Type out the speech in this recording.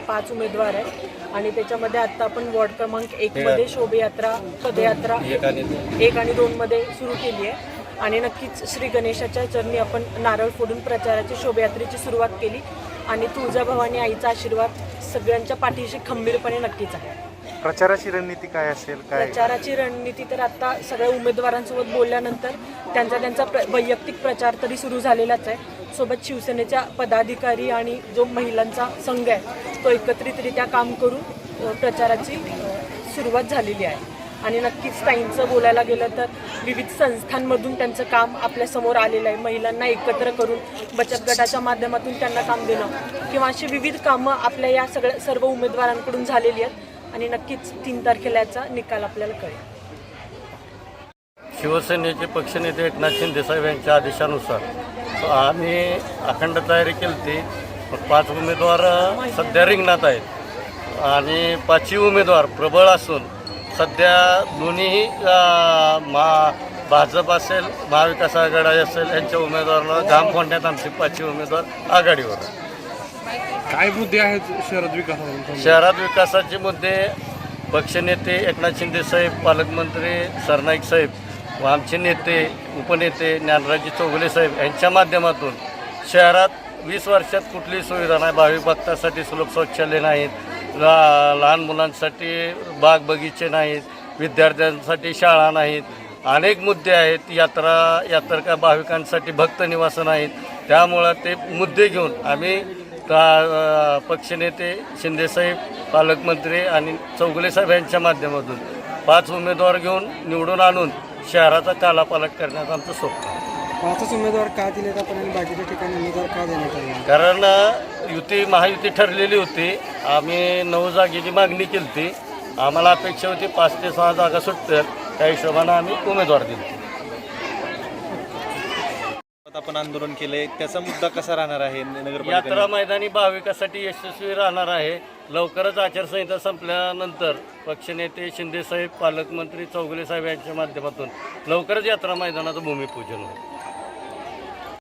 पाच उमेदवार आहेत. आणि त्याच्यामध्ये आता आपण वॉर्ड क्रमांक एकमध्ये शोभायात्रा पदयात्रा एक आणि दोनमध्ये सुरू केली आहे. आणि नक्कीच श्री गणेशाच्या चरणी आपण नारळ फोडून प्रचाराची शोभायात्रेची सुरुवात केली. आणि तुळजाभवानी आईचा आशीर्वाद सगळ्यांच्या पाठीशी खंबीरपणे नक्कीच आहे. प्रचाराची रणनीती काय असेल? काय? प्रचाराची रणनीती तर आता सगळ्या उमेदवारांसोबत बोलल्यानंतर त्यांचा त्यांचा प्र वैयक्तिक प्रचार तरी सुरू झालेलाच आहे. सोबत शिवसेनेच्या पदाधिकारी आणि जो महिलांचा संघ आहे तो एकत्रितरित्या काम करून प्रचाराची सुरुवात झालेली आहे. आणि नक्कीच ताईंचं बोलायला गेलं तर विविध संस्थांमधून त्यांचं काम आपल्यासमोर आलेलं आहे. महिलांना एकत्र करून बचत गटाच्या माध्यमातून त्यांना काम देणं किंवा अशी विविध कामं आपल्या या सगळ्या सर्व उमेदवारांकडून झालेली आहेत. आणि नक्कीच तीन तारखेला याचा निकाल आपल्याला कळेल. शिवसेनेचे पक्षनेते एकनाथ शिंदे साहेब यांच्या आदेशानुसार. आम्ही अखंड तयारी केली ती पाच उमेदवार सध्या रिंगणात आहेत. आणि पाचही उमेदवार प्रबळ असून सध्या दोन्ही अ, मा भाजप असेल महाविकास आघाडी असेल यांच्या उमेदवाराला घाम फोडण्यात आमचे पाचही उमेदवार आघाडीवर. काय मुद्दे आहेत शहरात विकासामध्ये शहरात विकासाचे मुद्दे पक्षनेते एकनाथ शिंदे साहेब पालकमंत्री सरनाईक साहेब व आमचे नेते उपनेते ज्ञानराजी चौगुले साहेब यांच्या माध्यमातून शहरात वीस वर्षात कुठलीही सुविधा नाही भाविक भक्तासाठी सुलभ शौचालय नाहीत ला लहान मुलांसाठी बाग बगीचे नाहीत विद्यार्थ्यांसाठी शाळा नाहीत अनेक मुद्दे आहेत यात्रा यात्रका भाविकांसाठी भक्त निवासं नाहीत. त्यामुळं ते मुद्दे घेऊन आम्ही पक्षनेते शिंदेसाहेब पालकमंत्री आणि चौगुले साहेब यांच्या माध्यमातून पाच उमेदवार घेऊन निवडून आणून शहराचा कालापालट करण्यात आमचं स्वप्न आहे. पाचच उमेदवार का दिलेत आपण आणि बाकीच्या ठिकाणी उमेदवार का देण्यात आले? कारण युती महायुती ठरलेली होती. आम्ही नऊ जागेची मागणी केली होती आम्हाला अपेक्षा होती पाच ते सहा जागा सुटतील. त्या हिशोबानं आम्ही उमेदवार दिले. आपण आंदोलन केलंय. त्याचा मुद्दा कसा राहणार आहे? नगरपालिका यात्रा मैदानी भाविकासाठी यशस्वी राहणार आहे. लवकरच आचारसंहिता संपल्यानंतर पक्षनेते शिंदेसाहेब पालकमंत्री चौगुले साहेब यांच्या माध्यमातून लवकरच यात्रा मैदानाचं भूमिपूजन होईल.